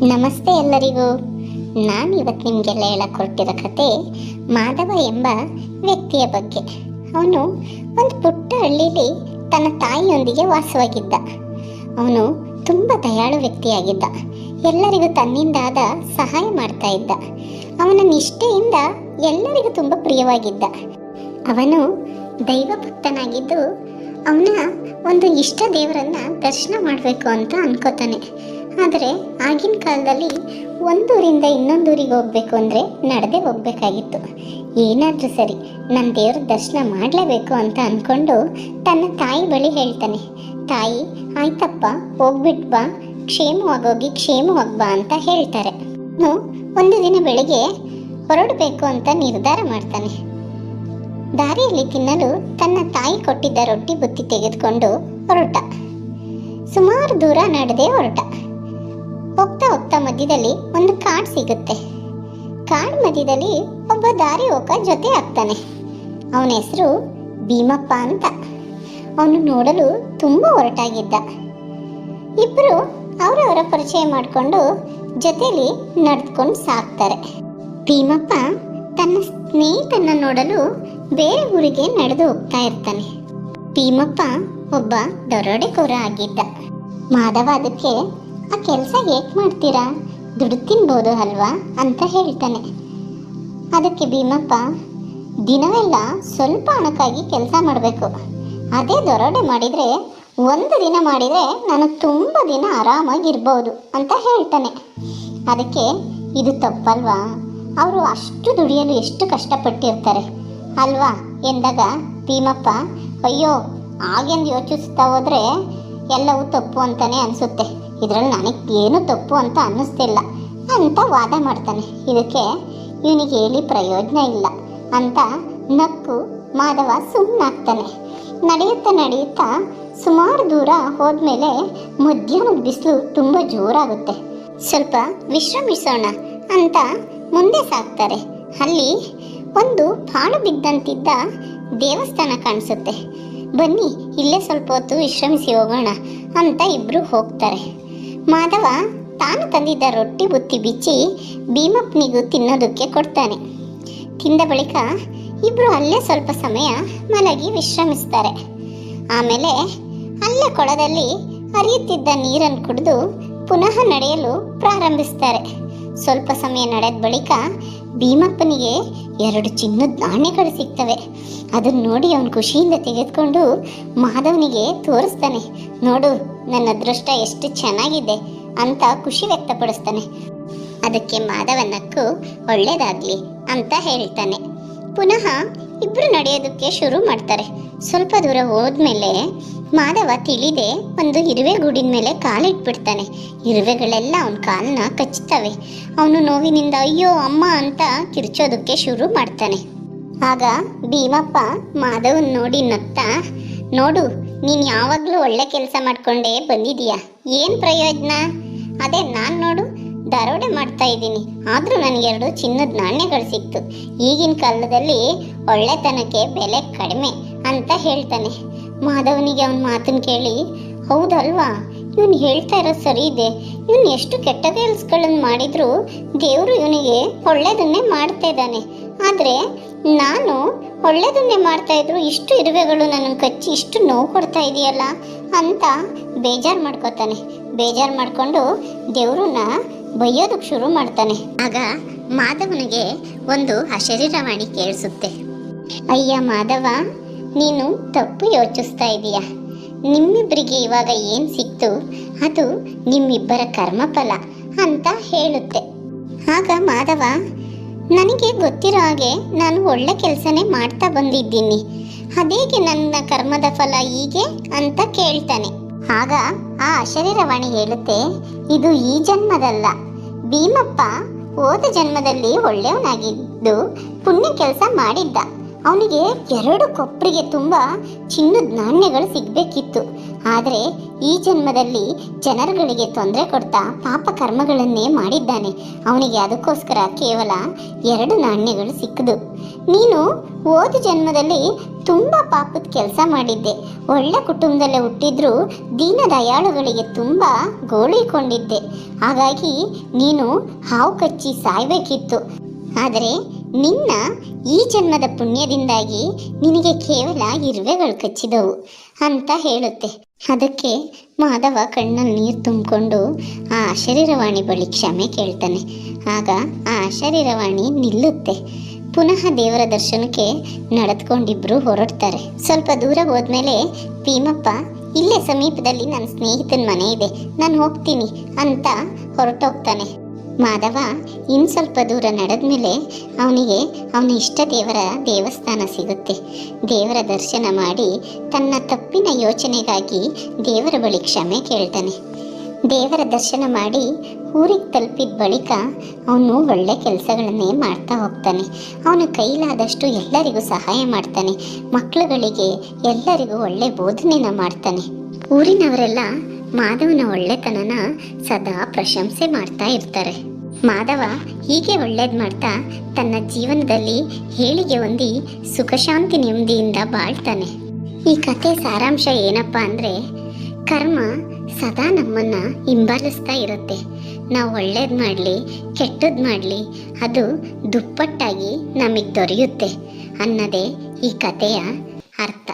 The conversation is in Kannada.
ನಮಸ್ತೆ ಎಲ್ಲರಿಗೂ. ನಾನು ಇವತ್ತು ನಿಮಗೆಲ್ಲ ಹೇಳಕ್ಕೆ ಹೊರಟಿರೋ ಕತೆ ಮಾಧವ ಎಂಬ ವ್ಯಕ್ತಿಯ ಬಗ್ಗೆ. ಅವನು ಒಂದು ಪುಟ್ಟ ಹಳ್ಳಿಯಲ್ಲಿ ತನ್ನ ತಾಯಿಯೊಂದಿಗೆ ವಾಸವಾಗಿದ್ದ. ಅವನು ತುಂಬ ದಯಾಳು ವ್ಯಕ್ತಿಯಾಗಿದ್ದ. ಎಲ್ಲರಿಗೂ ತನ್ನಿಂದಾದ ಸಹಾಯ ಮಾಡ್ತಾ ಇದ್ದ. ಅವನ ನಿಷ್ಠೆಯಿಂದ ಎಲ್ಲರಿಗೂ ತುಂಬ ಪ್ರಿಯವಾಗಿದ್ದ. ಅವನು ದೈವ ಭಕ್ತನಾಗಿದ್ದು ಅವನ ಒಂದು ಇಷ್ಟ ದೇವರನ್ನ ದರ್ಶನ ಮಾಡಬೇಕು ಅಂತ ಅನ್ಕೋತಾನೆ. ಆದರೆ ಆಗಿನ ಕಾಲದಲ್ಲಿ ಒಂದೂರಿಂದ ಇನ್ನೊಂದೂರಿಗೆ ಹೋಗ್ಬೇಕು ಅಂದರೆ ನಡೆದೇ ಹೋಗ್ಬೇಕಾಗಿತ್ತು. ಏನಾದರೂ ಸರಿ ನನ್ನ ದೇವ್ರ ದರ್ಶನ ಮಾಡಲೇಬೇಕು ಅಂತ ಅಂದ್ಕೊಂಡು ತನ್ನ ತಾಯಿ ಬಳಿ ಹೇಳ್ತಾನೆ, ತಾಯಿ, ಆಯ್ತಪ್ಪ ಹೋಗ್ಬಿಟ್ಟು ಬಾ ಕ್ಷೇಮವಾಗೋಗಿ ಕ್ಷೇಮವಾಗಿ ಬಾ ಅಂತ ಹೇಳ್ತಾರೆ. ಒಂದು ದಿನ ಬೆಳಿಗ್ಗೆ ಹೊರಡಬೇಕು ಅಂತ ನಿರ್ಧಾರ ಮಾಡ್ತಾನೆ. ದಾರಿಯಲ್ಲಿ ತಿನ್ನಲು ತನ್ನ ತಾಯಿ ಕೊಟ್ಟಿದ್ದ ರೊಟ್ಟಿ ಬುತ್ತಿ ತೆಗೆದುಕೊಂಡು ಹೊರಟ. ಸುಮಾರು ದೂರ ನಡೆದೇ ಹೊರಟ. ಹೋಗ್ತಾ ಹೋಗ್ತಾ ಮಧ್ಯದಲ್ಲಿ ಒಂದು ಕಾಡ್ ಸಿಗುತ್ತೆ. ಕಾಡ್ ಮಧ್ಯದಲ್ಲಿ ಒಬ್ಬ ದಾರಿ ಹೋಗ ಜೊತೆ ಆಗ್ತಾನೆ. ಅವನ ಹೆಸರು ಭೀಮಪ್ಪ ಅಂತ. ಅವನು ನೋಡಲು ತುಂಬ ಹೊರಟಾಗಿದ್ದ ಇಬ್ಬರು ಅವರವರ ಪರಿಚಯ ಮಾಡಿಕೊಂಡು ಜೊತೆಯಲ್ಲಿ ನಡೆದುಕೊಂಡು ಸಾಕ್ತಾರೆ ಭೀಮಪ್ಪ ತನ್ನ ಸ್ನೇಹಿತನ ನೋಡಲು ಬೇರೆ ಊರಿಗೆ ನಡೆದು ಹೋಗ್ತಾ ಇರ್ತಾನೆ. ಭೀಮಪ್ಪ ಒಬ್ಬ ದರೋಡೆಕೋರ ಆಗಿದ್ದ. ಮಾಧವ ಅದಕ್ಕೆ ಆ ಕೆಲಸ ಹೇಗೆ ಮಾಡ್ತೀರಾ? ದುಡ್ಡು ತಿನ್ಬೋದು ಅಲ್ವಾ? ಅಂತ ಹೇಳ್ತಾನೆ. ಅದಕ್ಕೆ ಭೀಮಪ್ಪ, ದಿನವೆಲ್ಲ ಸ್ವಲ್ಪ ಹಣಕ್ಕಾಗಿ ಕೆಲಸ ಮಾಡಬೇಕು. ಅದೇ ದೊರಡೆ ಮಾಡಿದರೆ, ಒಂದು ದಿನ ಮಾಡಿದರೆ ನಾನು ತುಂಬ ದಿನ ಆರಾಮಾಗಿರ್ಬೋದು ಅಂತ ಹೇಳ್ತಾನೆ. ಅದಕ್ಕೆ, ಇದು ತಪ್ಪಲ್ವಾ? ಅವರು ಅಷ್ಟು ದುಡಿಯಲು ಎಷ್ಟು ಕಷ್ಟಪಟ್ಟಿರ್ತಾರೆ. ಅಲ್ವಾ? ಎಂದಾಗ ಭೀಮಪ್ಪ, ಅಯ್ಯೋ, ಹಾಗೆಂದು ಯೋಚಿಸ್ತಾ ಹೋದರೆ ಎಲ್ಲವೂ ತಪ್ಪು ಅಂತಲೇ ಅನಿಸುತ್ತೆ. ಇದರಲ್ಲಿ ನನಗೆ ಏನು ತಪ್ಪು ಅಂತ ಅನ್ನಿಸ್ತಿಲ್ಲ. ಅಂತ ವಾದ ಮಾಡ್ತಾನೆ. ಇದಕ್ಕೆ ಇವನಿಗೆ ಹೇಳಿ ಪ್ರಯೋಜನ ಇಲ್ಲ ಅಂತ ನಕ್ಕು ಮಾಧವ ಸುಮ್ಮನಾಗ್ತಾನೆ ನಡೆಯುತ್ತಾ ನಡೆಯುತ್ತಾ ಸುಮಾರು ದೂರ ಹೋದ್ಮೇಲೆ ಮಧ್ಯಾಹ್ನದ ಬಿಸಿಲು ತುಂಬ ಜೋರಾಗುತ್ತೆ. ಸ್ವಲ್ಪ ವಿಶ್ರಮಿಸೋಣ ಅಂತ ಮುಂದೆ ಸಾಕ್ತಾರೆ. ಅಲ್ಲಿ ಒಂದು ಪಾಳು ಬಿದ್ದಂತಿದ್ದ ದೇವಸ್ಥಾನ ಕಾಣಿಸುತ್ತೆ. ಬನ್ನಿ, ಇಲ್ಲೇ ಸ್ವಲ್ಪ ಹೊತ್ತು ವಿಶ್ರಮಿಸಿ ಹೋಗೋಣ ಅಂತ ಇಬ್ಬರು ಹೋಗ್ತಾರೆ. ಮಾಧವ ತಾನು ತಂದಿದ್ದ ರೊಟ್ಟಿ ಬುತ್ತಿ ಬಿಚ್ಚಿ ಭೀಮಪ್ಪನಿಗೂ ತಿನ್ನೋದಕ್ಕೆ ಕೊಡ್ತಾನೆ. ತಿಂದ ಬಳಿಕ ಇಬ್ಬರು ಅಲ್ಲೇ ಸ್ವಲ್ಪ ಸಮಯ ಮಲಗಿ ವಿಶ್ರಮಿಸ್ತಾರೆ. ಆಮೇಲೆ ಅಲ್ಲೇ ಕೊಳದಲ್ಲಿ ಹರಿಯುತ್ತಿದ್ದ ನೀರನ್ನು ಕುಡಿದು ಪುನಃ ನಡೆಯಲು ಪ್ರಾರಂಭಿಸ್ತಾರೆ. ಸ್ವಲ್ಪ ಸಮಯ ನಡೆದ ಬಳಿಕ ಭೀಮಪ್ಪನಿಗೆ ಎರಡು ಚಿನ್ನದ ನಾಣ್ಯಗಳು ಸಿಗ್ತವೆ. ಅದನ್ನ ನೋಡಿ ಅವನು ಖುಷಿಯಿಂದ ತೆಗೆದುಕೊಂಡು ಮಾಧವನಿಗೆ ತೋರಿಸ್ತಾನೆ. ನೋಡು, ನನ್ನ ಅದೃಷ್ಟ ಎಷ್ಟು ಚೆನ್ನಾಗಿದೆ ಅಂತ ಖುಷಿ ವ್ಯಕ್ತಪಡಿಸ್ತಾನೆ. ಅದಕ್ಕೆ ಮಾಧವನಕ್ಕೂ ಒಳ್ಳೇದಾಗ್ಲಿ ಅಂತ ಹೇಳ್ತಾನೆ. ಪುನಃ ಇಬ್ರು ನಡೆಯೋದಕ್ಕೆ ಶುರು ಮಾಡ್ತಾರೆ. ಸ್ವಲ್ಪ ದೂರ ಹೋದ್ಮೇಲೆ ಮಾಧವ ತಿಳಿದೆ ಒಂದು ಇರುವೆ ಗೂಡಿನ ಮೇಲೆ ಕಾಲಿಟ್ಬಿಡ್ತಾನೆ. ಇರುವೆಗಳೆಲ್ಲ ಅವನ ಕಾಲನ್ನ ಕಚ್ಚುತ್ತವೆ. ಅವನು ನೋವಿನಿಂದ ಅಯ್ಯೋ, ಅಮ್ಮ ಅಂತ ಕಿರ್ಚೋದಕ್ಕೆ ಶುರು ಮಾಡ್ತಾನೆ. ಆಗ ಭೀಮಪ್ಪ ಮಾಧವನ್ ನೋಡಿ ನಗ್ತಾ, ನೋಡು, ನೀನು ಯಾವಾಗಲೂ ಒಳ್ಳೆ ಕೆಲಸ ಮಾಡ್ಕೊಂಡೇ ಬಂದಿದೀಯಾ. ಏನು ಪ್ರಯೋಜನ? ಅದೇ ನಾನು ನೋಡು, ದರೋಡೆ ಮಾಡ್ತಾ ಇದ್ದೀನಿ. ಆದರೂ ನನಗೆರಡು ಚಿನ್ನದ ನಾಣ್ಯಗಳು ಸಿಕ್ತು. ಈಗಿನ ಕಾಲದಲ್ಲಿ ಒಳ್ಳೆತನಕ್ಕೆ ಬೆಲೆ ಕಡಿಮೆ ಅಂತ ಹೇಳ್ತಾನೆ. ಮಾಧವನಿಗೆ ಅವನ ಮಾತನ್ನು ಕೇಳಿ, ಹೌದಲ್ವಾ? ಇವನು ಹೇಳ್ತಾ ಇರೋ ಸರಿ ಇದೆ. ಇವನು ಎಷ್ಟು ಕೆಟ್ಟ ಕೆಲಸಗಳನ್ನು ಮಾಡಿದರೂ ದೇವರು ಇವನಿಗೆ ಒಳ್ಳೆಯದನ್ನೇ ಮಾಡ್ತಾ ಇದ್ದಾನೆ. ಆದರೆ ನಾನು ಒಳ್ಳೆಯದನ್ನೇ ಮಾಡ್ತಾ ಇದ್ರು ಇಷ್ಟು ಇರುವೆಗಳು ನನ್ನನ್ನು ಕಚ್ಚಿ ಇಷ್ಟು ನೋವು ಕೊಡ್ತಾ ಇದೆಯಲ್ಲ ಅಂತ ಬೇಜಾರು ಮಾಡ್ಕೋತಾನೆ. ಬೇಜಾರು ಮಾಡಿಕೊಂಡು ದೇವ್ರನ್ನ ಬೈಯೋದಕ್ಕೆ ಶುರು ಮಾಡ್ತಾನೆ. ಆಗ ಮಾಧವನಿಗೆ ಒಂದು ಅಶರೀರವಾಣಿ ಕೇಳಿಸುತ್ತೆ. ಅಯ್ಯ ಮಾಧವ ನೀನು ತಪ್ಪು ಯೋಚಿಸ್ತಾ ಇದೀಯ. ನಿಮ್ಮಿಬ್ಬರಿಗೆ ಇವಾಗ ಏನು ಸಿಕ್ತು? ಅದು ನಿಮ್ಮಿಬ್ಬರ ಕರ್ಮಫಲ ಅಂತ ಹೇಳುತ್ತೆ. ಆಗ ಮಾಧವ, ನನಗೆ ಗೊತ್ತಿರೋ ಹಾಗೆ ನಾನು ಒಳ್ಳೆ ಕೆಲಸನೇ ಮಾಡ್ತಾ ಬಂದಿದ್ದೀನಿ. ಅದೇಗೆ ನನ್ನ ಕರ್ಮದ ಫಲ ಹೀಗೆ ಅಂತ ಕೇಳ್ತಾನೆ. ಆಗ ಆ ಅಶರೀರವಾಣಿ ಹೇಳುತ್ತೆ, ಇದು ಈ ಜನ್ಮದಲ್ಲ. ಭೀಮಪ್ಪ ಹೋದ ಜನ್ಮದಲ್ಲಿ ಒಳ್ಳೆಯವನಾಗಿದ್ದು ಪುಣ್ಯ ಕೆಲಸ ಮಾಡಿದ್ದ. ಅವನಿಗೆ ಎರಡು ಕೊಪ್ಪರಿಗೆ ತುಂಬ ಚಿನ್ನದ ನಾಣ್ಯಗಳು ಸಿಗಬೇಕಿತ್ತು. ಆದರೆ ಈ ಜನ್ಮದಲ್ಲಿ ಜನರುಗಳಿಗೆ ತೊಂದರೆ ಕೊಡ್ತಾ ಪಾಪ ಕರ್ಮಗಳನ್ನೇ ಮಾಡಿದ್ದಾನೆ. ಅವನಿಗೆ ಅದಕ್ಕೋಸ್ಕರ ಕೇವಲ ಎರಡು ನಾಣ್ಯಗಳು ಸಿಕ್ಕದು. ನೀನು ಹೋದ ಜನ್ಮದಲ್ಲಿ ತುಂಬ ಪಾಪದ ಕೆಲಸ ಮಾಡಿದ್ದೆ. ಒಳ್ಳೆ ಕುಟುಂಬದಲ್ಲೇ ಹುಟ್ಟಿದ್ರೂ ದೀನ ದಯಾಳುಗಳಿಗೆ ತುಂಬ ಗೋಳಿಕೊಂಡಿದ್ದೆ ಹಾಗಾಗಿ ನೀನು ಹಾವು ಕಚ್ಚಿ ಸಾಯ್ಬೇಕಿತ್ತು. ಆದರೆ ನಿನ್ನ ಈ ಜನ್ಮದ ಪುಣ್ಯದಿಂದಾಗಿ ನಿನಗೆ ಕೇವಲ ಇರುವೆಗಳು ಕಚ್ಚಿದವು ಅಂತ ಹೇಳುತ್ತೆ. ಅದಕ್ಕೆ ಮಾಧವ ಕಣ್ಣಲ್ಲಿ ನೀರು ತುಂಬಿಕೊಂಡು ಆ ಶರೀರವಾಣಿ ಬಳಿ ಕ್ಷಮೆ ಕೇಳ್ತಾನೆ. ಆಗ ಆ ಶರೀರವಾಣಿ ನಿಲ್ಲುತ್ತೆ. ಪುನಃ ದೇವರ ದರ್ಶನಕ್ಕೆ ನಡೆದುಕೊಂಡಿಬ್ರು ಹೊರಡ್ತಾರೆ. ಸ್ವಲ್ಪ ದೂರ ಹೋದ್ಮೇಲೆ, ಭೀಮಪ್ಪ, ಇಲ್ಲೇ ಸಮೀಪದಲ್ಲಿ ನನ್ನ ಸ್ನೇಹಿತನ ಮನೆ ಇದೆ. ನಾನು ಹೋಗ್ತೀನಿ ಅಂತ ಹೊರಟೋಗ್ತಾನೆ. ಮಾಧವ ಇನ್ನು ಸ್ವಲ್ಪ ದೂರ ನಡೆದ ಮೇಲೆ ಅವನಿಗೆ ಅವನ ಇಷ್ಟ ದೇವರ ದೇವಸ್ಥಾನ ಸಿಗುತ್ತೆ. ದೇವರ ದರ್ಶನ ಮಾಡಿ ತನ್ನ ತಪ್ಪಿನ ಯೋಚನೆಗಾಗಿ ದೇವರ ಬಳಿ ಕ್ಷಮೆ ಕೇಳ್ತಾನೆ. ದೇವರ ದರ್ಶನ ಮಾಡಿ ಊರಿಗೆ ತಲುಪಿದ ಬಳಿಕ ಅವನು ಒಳ್ಳೆ ಕೆಲಸಗಳನ್ನೇ ಮಾಡ್ತಾ ಹೋಗ್ತಾನೆ. ಅವನ ಕೈಲಾದಷ್ಟು ಎಲ್ಲರಿಗೂ ಸಹಾಯ ಮಾಡ್ತಾನೆ. ಮಕ್ಕಳುಗಳಿಗೆ ಎಲ್ಲರಿಗೂ ಒಳ್ಳೆ ಬೋಧನೆನ ಮಾಡ್ತಾನೆ. ಊರಿನವರೆಲ್ಲ ಮಾಧವನ ಒಳ್ಳೆತನನ ಸದಾ ಪ್ರಶಂಸೆ ಮಾಡ್ತಾ ಇರ್ತಾರೆ. ಮಾಧವ ಹೀಗೆ ಒಳ್ಳೇದು ಮಾಡ್ತಾ ತನ್ನ ಜೀವನದಲ್ಲಿ ಹೇಳಿಗೆ ಹೊಂದಿ ಸುಖಶಾಂತಿ ನೆಮ್ಮದಿಯಿಂದ ಬಾಳ್ತಾನೆ. ಈ ಕತೆ ಸಾರಾಂಶ ಏನಪ್ಪ ಅಂದರೆ, ಕರ್ಮ ಸದಾ ನಮ್ಮನ್ನು ಹಿಂಬಾಲಿಸ್ತಾ ಇರುತ್ತೆ. ನಾವು ಒಳ್ಳೇದು ಮಾಡಲಿ ಕೆಟ್ಟದ್ದು ಮಾಡಲಿ, ಅದು ದುಪ್ಪಟ್ಟಾಗಿ ನಮಗೆ ದೊರೆಯುತ್ತೆ ಅನ್ನೋದೇ ಈ ಕಥೆಯ ಅರ್ಥ.